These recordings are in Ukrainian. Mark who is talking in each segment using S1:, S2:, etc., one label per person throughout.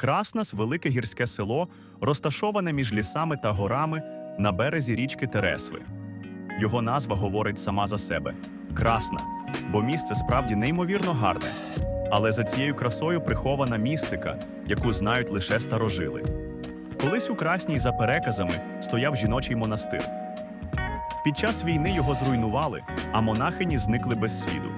S1: Краснас велике гірське село, розташоване між лісами та горами на березі річки Тересви. Його назва говорить сама за себе Красна, бо місце справді неймовірно гарне. Але за цією красою прихована містика, яку знають лише старожили. Колись у Красній, за переказами, стояв жіночий монастир. Під час війни його зруйнували, а монахині зникли без сліду.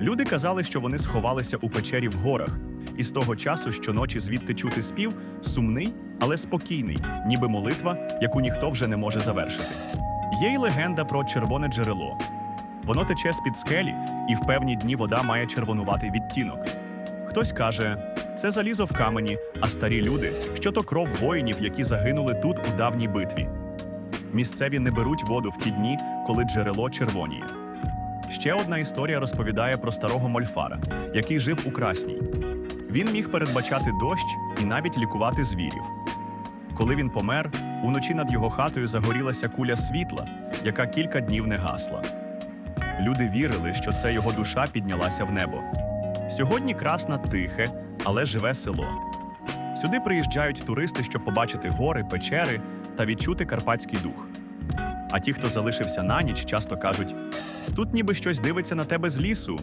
S1: Люди казали, що вони сховалися у печері в горах, і з того часу щоночі звідти чути спів сумний, але спокійний, ніби молитва, яку ніхто вже не може завершити. Є й легенда про червоне джерело. Воно тече з-під скелі, і в певні дні вода має червонуватий відтінок. Хтось каже, це залізо в камені, а старі люди, що то кров воїнів, які загинули тут у давній битві. Місцеві не беруть воду в ті дні, коли джерело червоніє. Ще одна історія розповідає про старого мольфара, який жив у Красній. Він міг передбачати дощ і навіть лікувати звірів. Коли він помер, уночі над його хатою загорілася куля світла, яка кілька днів не гасла. Люди вірили, що це його душа піднялася в небо. Сьогодні красна тихе, але живе село. Сюди приїжджають туристи, щоб побачити гори, печери та відчути карпатський дух. А ті, хто залишився на ніч, часто кажуть: тут ніби щось дивиться на тебе з лісу.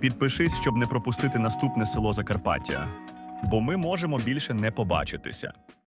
S1: Підпишись, щоб не пропустити наступне село Закарпаття, бо ми можемо більше не побачитися.